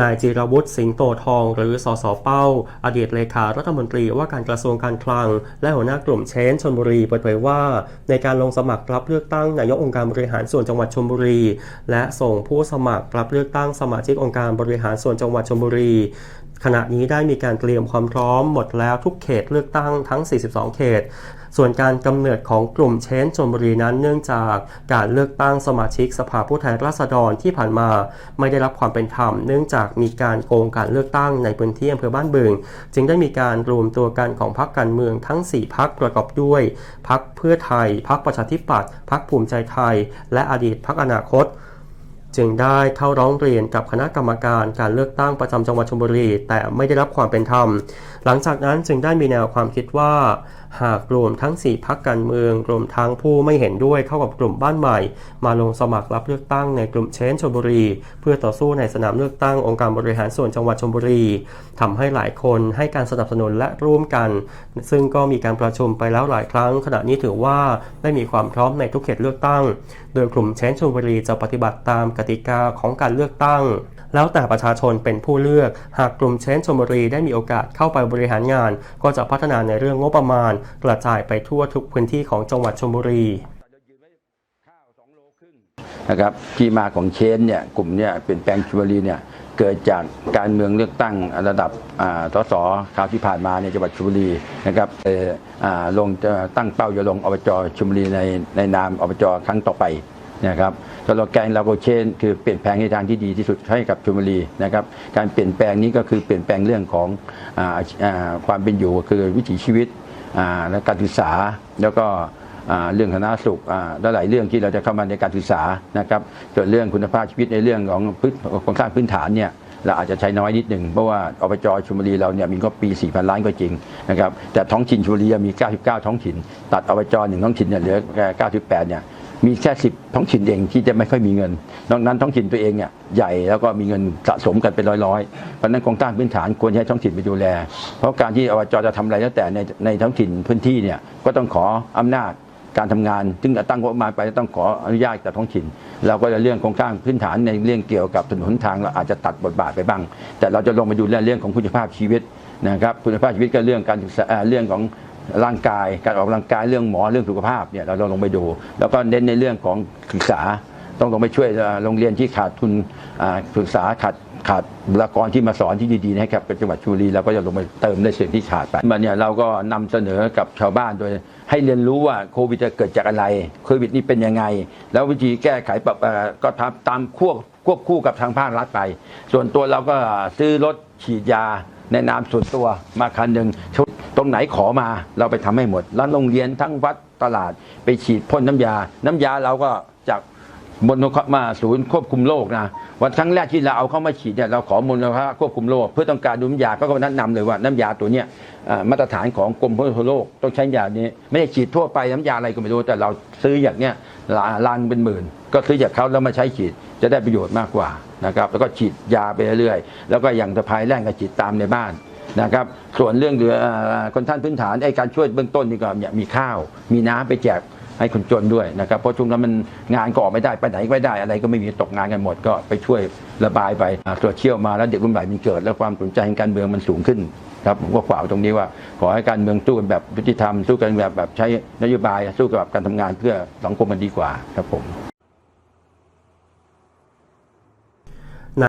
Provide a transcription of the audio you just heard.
นายจิรวุฒิสิงห์โตทอง หรือสสเป้า อดีตเลขารัฐมนตรีว่าการกระทรวงการคลัง และหัวหน้ากลุ่มเชนชนบุรีเปิดเผยว่า ในการลงสมัครรับเลือกตั้งนายกองค์การบริหารส่วนจังหวัดชลบุรี และส่งผู้สมัครรับเลือกตั้งสมาชิกองค์การบริหารส่วนจังหวัดชลบุรี ขณะนี้ได้มีการเตรียมความพร้อมหมดแล้วทุกเขตเลือกตั้งทั้ง 42 เขต ส่วนการกำเนิดของกลุ่มเชนชนบุรีนั้นเนื่องจากการเลือกตั้งสมาชิกสภาผู้แทนราษฎรที่ผ่านมา ไม่ได้รับความเป็นธรรม เนื่องจากมีการโกงการเลือกตั้งในพื้นที่อำเภอบ้านบึง จึงได้มีการรวมตัวกันของพรรคการเมืองทั้ง 4พักประกอบด้วยพักเพื่อไทยพักประชาธิปัตย์พักภูมิใจไทย และอดีตพักอนาคต จึงได้เข้าร้องเรียนกับคณะกรรมการการเลือกตั้งประจำจังหวัดชลบุรี แต่ไม่ได้รับความเป็นธรรม หลังจากนั้นจึงได้มีแนวความคิดว่า หากรวมทั้ง 4พักการเมืองรวมทั้งผู้ไม่เห็นด้วยเข้ากับกลุ่มบ้านใหม่ มาลงสมัครรับเลือกตั้งในกลุ่มเชนชลบุรี เพื่อต่อสู้ในสนามเลือกตั้งองค์การบริหารส่วนจังหวัดชลบุรีทำให้หลายคนให้การสนับสนุนและร่วมกัน ซึ่งก็มีการประชุมไปแล้วหลายครั้ง ขณะนี้ถือว่าได้มีความพร้อมในทุกเขตเลือกตั้ง โดยกลุ่มเชนชลบุรีจะปฏิบัติตามกติกาของการเลือกตั้ง แล้วแต่ประชาชนเป็นผู้เลือก หากกลุ่มเชนชลบุรีได้มีโอกาสเข้าไปบริหารงาน ก็จะพัฒนาในเรื่องงบประมาณ กระจายไปทั่วทุกพื้นที่ของจังหวัดชลบุรีนะครับที่มาของเชนเนี่ยกลุ่มเนี่ยเป็นแปลงชลบุรีเนี่ย เกิดจากการเมืองเลือกตั้งระดับสสคราวที่ผ่านมาในจังหวัดชลบุรีนะครับเออลงจะตั้งเป้าจะลงอบจชลบุรีในในนามอบจครั้งต่อไปนะครับสโลแกนเราก็เช่น คือเปลี่ยนแปลงในทางที่ดีที่สุดให้กับชลบุรีนะครับการเปลี่ยนแปลงนี้ก็คือเปลี่ยนแปลงเรื่องของออความเป็นอยู่คือวิถีชีวิตและการศึกษาแล้วก็ เรื่องสาธารณสุขอ่าและหลายเรื่องที่เราจะเข้ามาในการศึกษานะครับส่วนเรื่องคุณภาพชีวิตในเรื่องของพื้นโครงสร้างพื้นฐานเนี่ยเราอาจจะใช้น้อยนิดหนึ่งเพราะว่าอบจชลบุรีเราเนี่ยมีก็ปี 4,000 ล้านก็จริงนะครับแต่ท้องถิ่นชลบุรีมี 99 ท้องถิ่น ตัดอบจหนึ่งท้องถิ่นเนี่ยเหลือแค่98 เนี่ยมีแค่ 10 ท้องถิ่นเองที่จะไม่ค่อยมีเงิน นอกนั้นท้องถิ่นตัวเองเนี่ยใหญ่แล้วก็มีเงินสะสมกันเป็นร้อยๆ เพราะฉะนั้นโครงสร้างพื้นฐานควรให้ท้องถิ่นไปดูแล เพราะการที่อบจจะทำอะไรแล้วแต่ในในท้องถิ่นพื้นที่เนี่ยก็ต้องขออำนาจ การทำงานซึ่งจะตั้งงบประมาณไปต้องขออนุญาตจากท้องถิ่น เราก็จะเรื่องโครงสร้างพื้นฐานในเรื่องเกี่ยวกับถนนทางเราอาจจะตัดบทบาทไปบ้าง แต่เราจะลงไปดูเรื่องของคุณภาพชีวิตนะครับคุณภาพชีวิตก็เรื่องการศึกษาเรื่องของร่างกาย การออกกำลังกายเรื่องหมอเรื่องสุขภาพเนี่ยเราเราลงไปดู แล้วก็เน้นในเรื่องของศึกษา ต้องลงไปช่วยโรงเรียนที่ขาดทุนอ่าศึกษาขาดขาดบุคลากรที่มาสอนที่ดีๆให้กับจังหวัดชลบุรีเราก็จะลงไปเติมในสิ่งที่ขาดไปมาเนี่ยเราก็นำเสนอกับชาวบ้านโดย ให้เรียนรู้ว่าโควิดจะเกิดจากอะไรโควิดนี่เป็นยังไง แล้ววิธีแก้ไขปรับก็ทำตามควบควบคู่กับทางภาครัฐไป ส่วนตัวเราก็ซื้อรถฉีดยาในนามส่วนตัวมาคันหนึ่งชุดตรงไหนขอมาเราไปทำให้หมดร้านโรงเรียนทั้งวัดตลาดไปฉีดพ่นน้ำยา น้ำยาเราก็จาก มลภมาศูนย์ควบคุมโรคนะวันครั้งแรกที่เราเอาเข้ามาฉีดเนี่ยเราขอมลภาวะควบคุมโรคเพื่อต้องการดูน้ำยาก็แนะนำเลยว่าน้ำยาตัวเนี้ยมาตรฐานของกรมควบคุมโรคต้องใช้ยานี้ ไม่ได้ฉีดทั่วไปน้ำยาอะไรก็ไม่รู้แต่เราซื้ออย่างเนี้ยลาลานเป็นหมื่น ก็ซื้อจากเขาแล้วมาใช้ฉีดจะได้ประโยชน์มากกว่านะครับแล้วก็ฉีดยาไปเรื่อยๆแล้วก็อย่างสะพายแรงก็ฉีดตามในบ้านนะครับส่วนเรื่องเหลือคนท่านพื้นฐานไอ้การช่วยเบื้องต้นนี่ก็เนี่ยมีข้าว มีน้ำไปแจก ให้คนจนด้วยนะครับ เพราะช่วงนั้นมันงานก่อไม่ได้ไปไหนก็ไม่ได้อะไรก็ไม่มีตกงานกันหมดก็ไปช่วยระบายไปตรวจเชี่ยวมาแล้วเด็กรุ่นใหม่มันเกิด แล้วความสนใจการเมืองมันสูงขึ้นครับผมก็ฝากไว้ตรงนี้ว่าขอให้การเมืองสู้กันแบบยุติธรรมสู้กันแบบแบบใช้นโยบายสู้กับการทำงานเพื่อสังคมมันดีกว่าครับผม